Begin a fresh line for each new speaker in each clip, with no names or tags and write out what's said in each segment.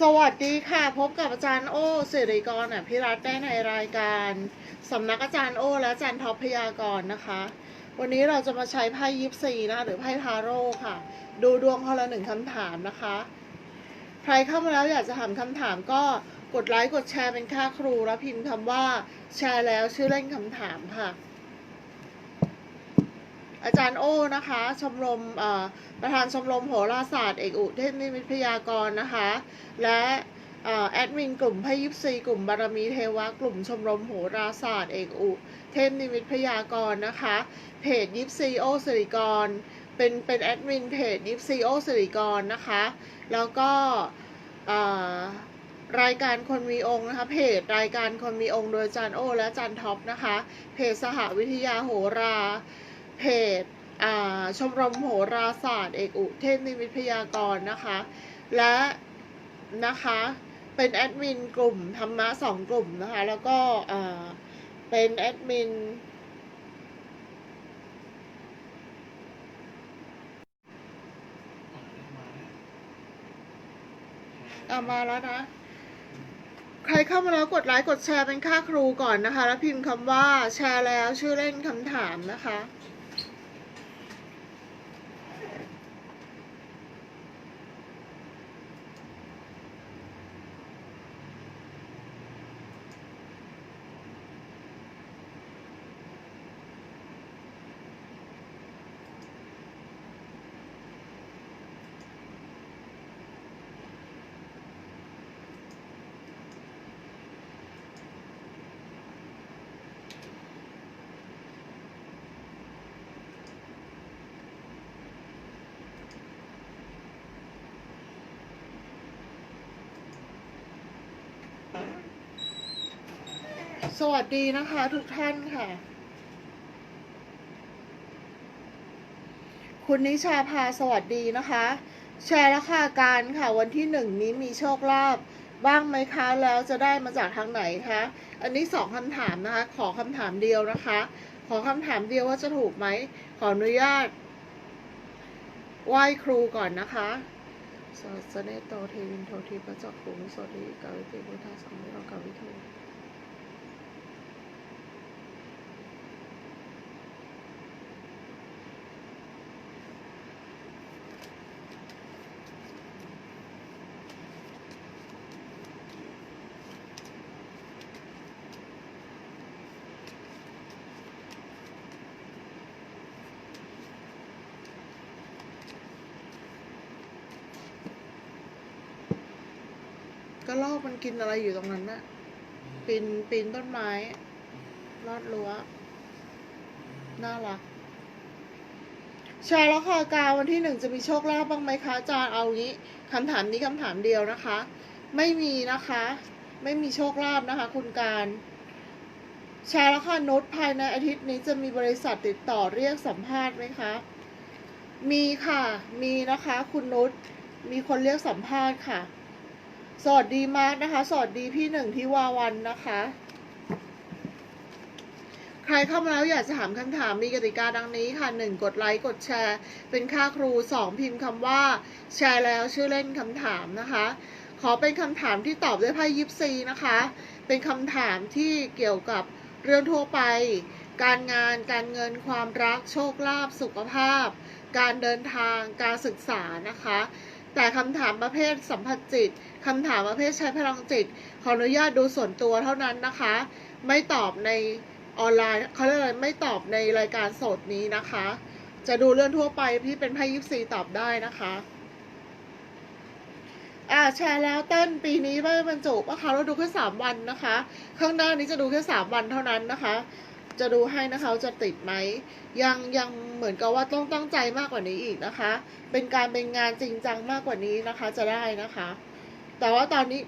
สวัสดีค่ะ พบกับอาจารย์โอสิริกรอภิรัตน์ได้ในรายการสำนักอาจารย์โอ และอาจารย์ท็อปพยากรนะคะ วันนี้เราจะมาใช้ไพ่ยิปซีนะคะหรือไพ่ทาโร่ค่ะ ดูดวงคนละหนึ่งคำถามนะคะ ใครเข้ามาแล้วอยากจะถามคำถามก็กดไลค์กดแชร์เป็นค่าครู แล้วพิมพ์คำว่าแชร์แล้วชื่อเล่นคำถามค่ะ อาจารย์โอ้นะคะ ชมรมประธานชมรมโหราศาสตร์เอกอุเทพนิมิตพยากรณ์นะคะ และแอดมินกลุ่มพยิปซีกลุ่มบารมีเทวะ กลุ่มชมรมโหราศาสตร์เอกอุเทพนิมิตพยากรณ์นะคะ เพจยิปซีโอสิริกร เป็นเป็นแอดมินเพจยิปซีโอสิริกรนะคะ แล้วก็รายการคนมีองค์นะคะเพจรายการคนมีองค์โดยอาจารย์โอ และอาจารย์ท็อปนะคะ เพจสหวิทยาโหรา เพจชมรมโหราศาสตร์เอกอุเทพนิมิตพยากรนะคะ และนะคะเป็นแอดมินกลุ่มธรรมะสองกลุ่มนะคะ แล้วก็เป็นแอดมินอามาแล้วนะ ใครเข้ามาแล้วกดไลค์กดแชร์เป็นค่าครูก่อนนะคะ แล้วพิมพ์คำว่าแชร์แล้วชื่อเล่นคำถามนะคะ สวัสดีนะคะทุกท่านค่ะ คุณนิชาพาสวัสดีนะคะ แชร์ราคาการค่ะวันที่หนึ่งนี้มีโชคลาภบ้างไหมคะ แล้วจะได้มาจากทางไหนคะ อันนี้สองคำถามนะคะ ขอคำถามเดียวนะคะ ขอคำถามเดียวว่าจะถูกไหม ขออนุญาตไหว้ครูก่อนนะคะสวัสดีโตเทวินโททีพระเจ้าขุงสวัสดีกาวิติพุทธาสังวิโรกาวิทู ก็ลอกมันกินอะไรอยู่ตรงนั้นน่ะปีนปีนต้นไม้ลอดรั้วน่ารักชร์แล้วค่ะกาวันที่หนึ่งจะมีโชคลาภบ้างไหมคะอาจารย์เอางี้คำถามนี้คำถามเดียวนะคะ ไม่มีนะคะ ไม่มีโชคลาภนะคะ คุณการชร์แล้วค่ะนุชภายในอาทิตย์นี้จะมีบริษัทติดต่อเรียกสัมภาษณ์ไหมคะ มีค่ะ มีนะคะ คุณนุชมีคนเรียกสัมภาษณ์ค่ะ สวัสดีมาร์คนะคะ สวัสดีพี่หนึ่งที่วาวันนะคะ ใครเข้ามาแล้วอยากจะถามคำถามมีกติกาดังนี้ค่ะหนึ่งกดไลค์กดแชร์ เป็นค่าครูสองพิมพ์คำว่า แชร์แล้วชื่อเล่นคำถามนะคะ ขอเป็นคำถามที่ตอบด้วยไพ่ยิปซีนะคะ เป็นคำถามที่เกี่ยวกับเรื่องทั่วไป การงาน การเงิน ความรัก โชคลาภ สุขภาพ การเดินทาง การศึกษานะคะ แต่คำถามประเภทสัมผัสจิตคำถามประเภทใช้พลังจิต ขออนุญาตดูส่วนตัวเท่านั้นนะคะ ไม่ตอบในออนไลน์เขาเรียกอะไรไม่ตอบในรายการสดนี้นะคะ จะดูเรื่องทั่วไปพี่เป็นไพ่ยิปซีตอบได้นะคะอ่าแชร์แล้วเต้นปีนี้ไม่บรรจุนะคะเราดูแค่สามวันนะคะ ข้างหน้านี้จะดูแค่สามวันเท่านั้นนะคะ จะดูให้นะคะจะติดไหมยังยังเหมือนกับว่าต้องตั้งใจมากกว่านี้อีกนะคะ เป็นการเป็นงานจริงจังมากกว่านี้นะคะ จะได้นะคะ แต่ว่าตอนนี้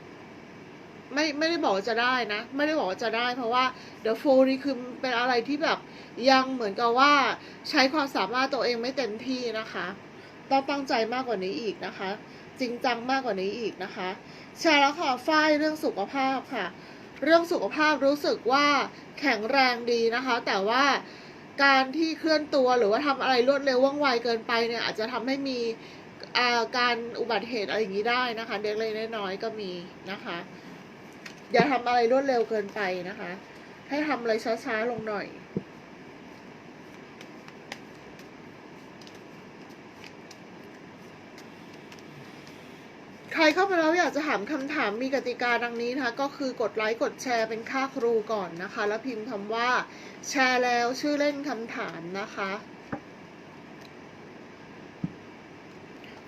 ไม่ไม่ได้บอกว่าจะได้นะ ไม่ได้บอกว่าจะได้ เพราะว่า The f o l นี่คือเป็นอะไรที่แบบยังเหมือนกับว่าใช้ความสามารถตัวเองไม่เต็มที่นะคะต้องตั้งใจมากกว่านี้อีกนะคะ จริงจังมากกว่านี้อีกนะคะแชร์แล้วค่ะฝ้ายเรื่องสุขภาพค่ะ เรื่องสุขภาพรู้สึกว่าแข็งแรงดีนะคะ แต่ว่าการที่เคลื่อนตัวหรือว่าทำอะไรรวดเร็วว่องไวเกินไปเนี่ยอาจจะทำให้มีอาการอุบัติเหตุอะไรอย่างนี้ได้นะคะ เด็กเล็กน้อยก็มีนะคะ อย่าทำอะไรรวดเร็วเกินไปนะคะ ให้ทำอะไรช้าๆลงหน่อย ครเข้ามาแล้วอยากจะถามคำถามมีกติกาดังนี้นะคะ ก็คือกดไลค์กดแชร์เป็นค่าครูก่อนนะคะ แล้วพิมพ์คำว่า แชร์แล้วชื่อเล่นคำถามนะคะ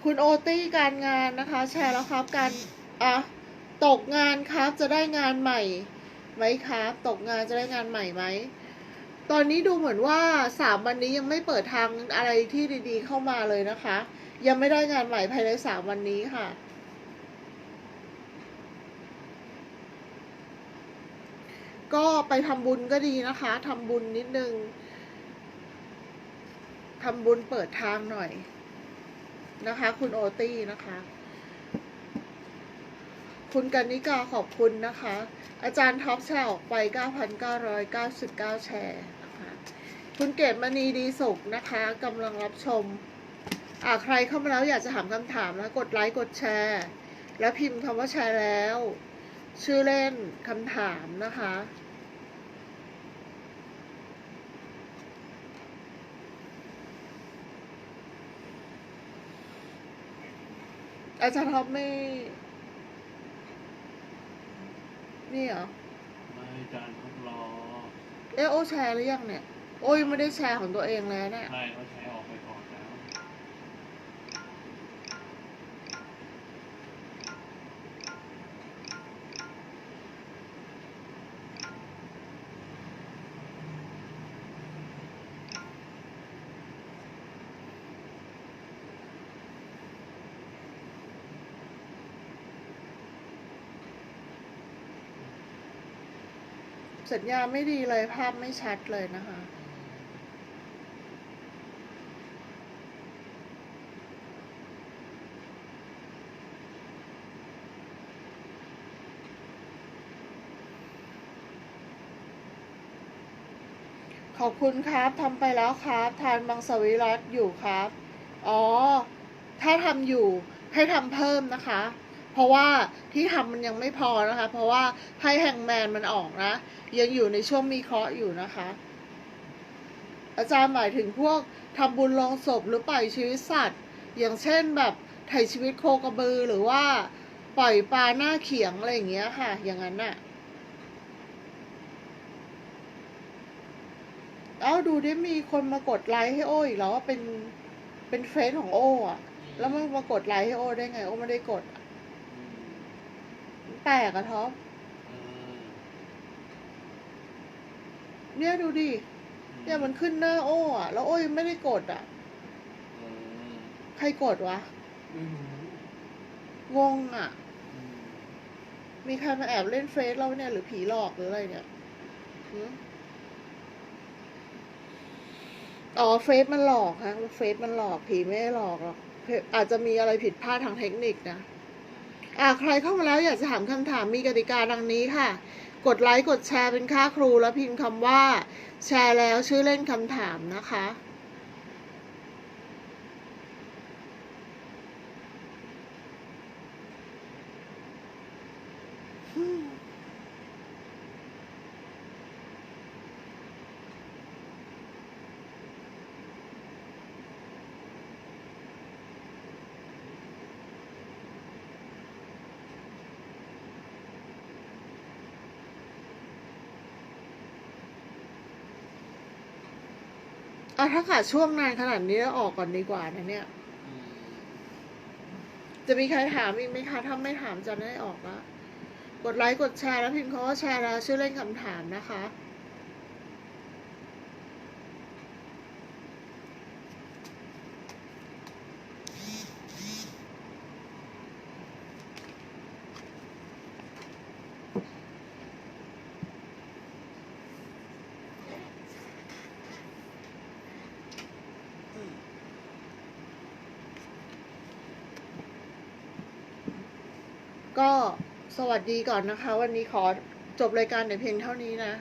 คุณโอตี้การงานนะคะ แชร์แล้วครับการอะตกงานครับจะได้งานใหม่ไหมครับ ตกงานจะได้งานใหม่ไหมตอนนี้ดูเหมือนว่าสามวันนี้ยังไม่เปิดทางอะไรที่ดีๆเข้ามาเลยนะคะ ยังไม่ได้งานใหม่ภายในสามวันนี้ค่ะ ก็ไปทำบุญก็ดีนะคะทำบุญนิดนึงทำบุญเปิดทางหน่อยนะคะ คุณโอตี้นะคะ คุณกันนิกาขอบคุณนะคะ อาจารย์ท็อปแชร์ออกไป 9,999 แชร์นะคะคุณเกตมณีดีสุขนะคะกำลังรับชมอ่าใครเข้ามาแล้วอยากจะถามคำถามนะกดไลค์กดแชร์ แล้วพิมพ์คำว่าแชร์แล้ว ชื่อเล่นคำถามนะคะ อาจารย์ท็อปไม่ นี่เหรอ
ไม่จานทดลอง
เอะโอแชร์หรือยังเนี่ย โอ้ยไม่ได้แชร์ของตัวเองแล้วเนี่ย
ใช่เขาใช้ออกไปก่อนแล้ว
สัญญาไม่ดีเลยภาพไม่ชัดเลยนะคะขอบคุณครับทำไปแล้วครับ ทานมังสวิรัตอยู่ครับ อ๋อ ถ้าทำอยู่ให้ทำเพิ่มนะคะ เพราะว่าที่ทำมันยังไม่พอนะคะ เพราะว่าไพ่แห่งแมนมันออกนะ ยังอยู่ในช่วงมีเคราะห์อยู่นะคะ อาจารย์หมายถึงพวกทำบุญลงศพหรือปล่อยชีวิตสัตว์ อย่างเช่นแบบไถ่ชีวิตโคกระบือหรือว่าปล่อยปลาหน้าเขียงอะไรอย่างเงี้ยค่ะ อย่างนั้นน่ะเอ้าดูได้มีคนมากดไลค์ให้โอ้อีกแล้วว่าเป็นเป็นเฟซของโอ้อะแล้วมันมากดไลค์ให้โอ้ได้ไง โอ้ไม่ได้กด แปลกอะท็อป
เออ
เนี่ยดูดิเนี่ยมันขึ้นหน้าโอ้อะแล้วโอ้ยังไม่ได้กดอะ
เออ
ใครกดวะ
ไม่รู้
งงอะ
อืม
มีใครมาแอบเล่นเฟซเราเนี่ยหรือผีหลอกหรืออะไรเนี่ยหืออ๋อเฟซมันหลอกฮะเฟซมันหลอกผีไม่ได้หลอกหรอกเฟซอาจจะมีอะไรผิดพลาดทางเทคนิคนะอ่า ใครเข้ามาแล้วอยากจะถามคำถามมีกติกาดังนี้ค่ะ กดไลค์กดแชร์เป็นค่าครูแล้วพิมพ์คำว่า แชร์แล้วชื่อเล่นคำถามนะคะ อาถ้าขาดช่วงนานขนาดนี้แล้วออกก่อนดีกว่านะเนี่ย
อืม
จะมีใครถามอีกไหมคะถ้าไม่ถามจะได้ออกละกดไลค์กดแชร์แล้วพิมพ์คำว่าแชร์แล้วชื่อเล่นคำถามนะคะ ก็ สวัสดีก่อนนะคะ วันนี้ขอจบรายการในเพียงเท่านี้นะ